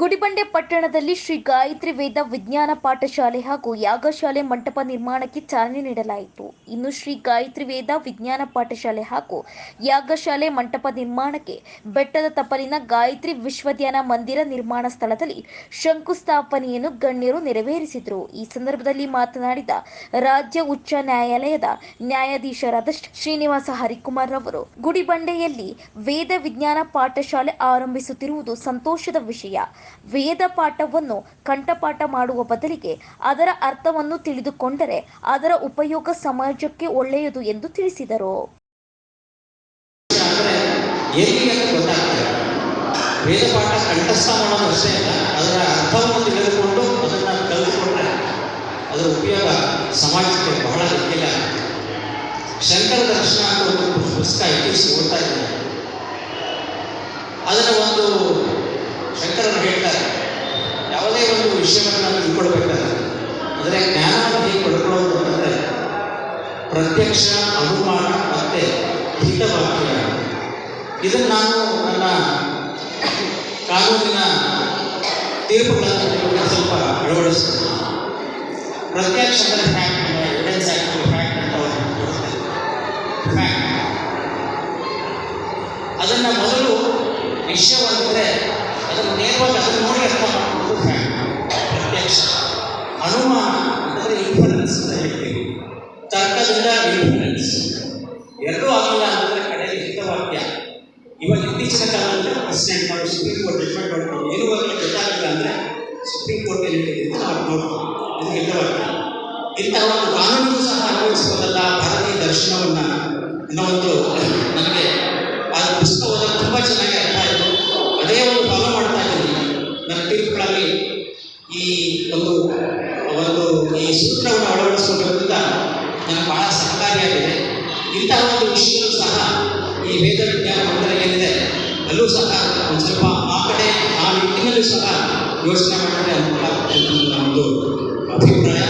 ಗುಡಿಬಂಡೆ ಪಟ್ಟಣದಲ್ಲಿ ಶ್ರೀ ಗಾಯತ್ರಿ ವೇದ ವಿಜ್ಞಾನ ಪಾಠಶಾಲೆ ಹಾಗೂ ಯಾಗಶಾಲೆ ಮಂಟಪ ನಿರ್ಮಾಣಕ್ಕೆ ಚಾಲನೆ ನೀಡಲಾಯಿತು. ಇನ್ನು ಶ್ರೀ ಗಾಯತ್ರಿ ವೇದ ವಿಜ್ಞಾನ ಪಾಠಶಾಲೆ ಹಾಗೂ ಯಾಗಶಾಲೆ ಮಂಟಪ ನಿರ್ಮಾಣಕ್ಕೆ ಬೆಟ್ಟದ ತಪ್ಪಲಿನ ಗಾಯತ್ರಿ ವಿಶ್ವಧ್ಯಾನ ಮಂದಿರ ನಿರ್ಮಾಣ ಸ್ಥಳದಲ್ಲಿ ಶಂಕುಸ್ಥಾಪನೆಯನ್ನು ಗಣ್ಯರು ನೆರವೇರಿಸಿದರು. ಈ ಸಂದರ್ಭದಲ್ಲಿ ಮಾತನಾಡಿದ ರಾಜ್ಯ ಉಚ್ಚ ನ್ಯಾಯಾಲಯದ ನ್ಯಾಯಾಧೀಶರಾದ ಶ್ರೀನಿವಾಸ ಹರಿಕುಮಾರ್ ಅವರು ಗುಡಿಬಂಡೆಯಲ್ಲಿ ವೇದ ವಿಜ್ಞಾನ ಪಾಠಶಾಲೆ ಆರಂಭಿಸುತ್ತಿರುವುದು ಸಂತೋಷದ ವಿಷಯ. ವೇದ ಪಾಠವನ್ನು ಕಂಠಪಾಠ ಮಾಡುವ ಬದಲಿಗೆ ಅದರ ಅರ್ಥವನ್ನು ತಿಳಿದುಕೊಂಡರೆ ಅದರ ಉಪಯೋಗ ಸಮಾಜಕ್ಕೆ ಒಳ್ಳೆಯದು ಎಂದು ತಿಳಿಸಿದರು. ಅಂದರೆ ಉಪಯೋಗ ಸಮಾಜಕ್ಕೆ ಬಹಳ ಶಂಕರ ದರ್ಶನ ಅಂತ ಒಂದು ಪುಸ್ತಕ ಇತ್ತೀಚೆಗೆ ಓದ್ತಾ ಇದ್ದೇನೆ. ಅದರ ಒಂದು ವಿಷಯವನ್ನು ನಾವು ತಿಳ್ಕೊಳ್ಬೇಕಾದ್ರೆ. ಅಂದರೆ ಜ್ಞಾನವನ್ನು ಹೇಗೆ ಪಡ್ಕೊಳ್ಳೋದು ಅಂದರೆ ಪ್ರತ್ಯಕ್ಷ, ಅನುಮಾನ ಮತ್ತು ಹಿತವಾಕ್ಯ. ಇದನ್ನು ನಾನು ನನ್ನ ಕಾನೂನಿನ ತೀರ್ಪುಗಳನ್ನು ಸ್ವಲ್ಪ ಅಳವಡಿಸ್ತೇನೆ. ಪ್ರತ್ಯಕ್ಷ ಅಂದರೆ ಫ್ಯಾಕ್ಟ್ ಎವಿಡೆನ್ಸ್ ಆ್ಯಕ್ಟ್ ಫ್ಯಾಕ್ಟ್ ಅಂತ ಫ್ಯಾಕ್ಟ್ ಅದನ್ನು ಮೊದಲು ವಿಷಯವಾಗಿದ್ದರೆ ಅದನ್ನು ನೇರವಾಗಿ ಅದನ್ನು ನೋಡಿ ಅರ್ಥ ಮಾಡ್ಕೊಂಡು ಫ್ಯಾಕ್ಟ್ ಪ್ರತ್ಯಕ್ಷ ಅಂದರೆ ಅಂತಂದರೆ ಇನ್ಫರೆನ್ಸ್ ಅಂತ ಹೇಳ್ತೀವಿ. ತರ್ಕದಿಂದ ಇನ್ಫರೆನ್ಸ್ ಎರಡೂ ಆಗಿಲ್ಲ ಅಂತಂದರೆ ಕಡೆಯಲ್ಲಿ ಹಿತವಾಕ್ಯ ಇವಾಗ ಇತ್ತೀಚಿನ ಕಾಲದಲ್ಲಿ ಪ್ರೆಸಿಡೆಂಟ್ ಮಾಡು ಸುಪ್ರೀಂ ಕೋರ್ಟ್ ಜಡ್ಜ್ಮೆಂಟ್ ಮಾಡ್ಕೊಂಡು ಏನು ಆಗಲಿ ಗೊತ್ತಾಗಲಿಲ್ಲ ಅಂದರೆ ಸುಪ್ರೀಂ ಕೋರ್ಟ್ ಏನು ಹೇಳಿದೆ ನಾವು ನೋಡ್ತೀವಿ. ಇದು ಹಿತವಾಕ್ಯ ಇಂತಹ ಒಂದು ಕಾನೂನಿಗೂ ಸಹ ಅನ್ವಯಿಸಬಹುದಲ್ಲ ಭಾರತೀಯ ದರ್ಶನವನ್ನು ಅನ್ನೋ ಒಂದು ನನಗೆ ಆ ಪುಸ್ತಕ ಓದೋದು ತುಂಬ ಚೆನ್ನಾಗಿ ಅರ್ಥ ಆಯಿತು. ಅದೇ ಒಂದು ಫಾಲೋ ಮಾಡ್ತಾ ಇದ್ದೀನಿ. ನನ್ನ ತೀರ್ಪುಗಳಲ್ಲಿ ಈ ಒಂದು ಒಂದು ಈ ಸೂತ್ರವನ್ನು ಅಳವಡಿಸಿಕೊಂಡಿದ್ದರಿಂದ ನನಗೆ ಬಹಳ ಸಹಕಾರಿಯಾಗಿದೆ ಇಂತಹ ಒಂದು ವಿಷಯಗಳು ಸಹ ಈ ವೇದ ವಿಜ್ಞಾನ ಮಂದಿರ ಏನಿದೆ, ಅಲ್ಲೂ ಸಹ ಒಂದು ಸ್ವಲ್ಪ ಆ ಕಡೆ ಆ ನಿಟ್ಟಿನಲ್ಲೂ ಸಹ ಯೋಚನೆ ಮಾಡಿದ್ರೆ ಅನುಕೂಲ ಆಗುತ್ತೆ ನನ್ನ ಒಂದು ಅಭಿಪ್ರಾಯ.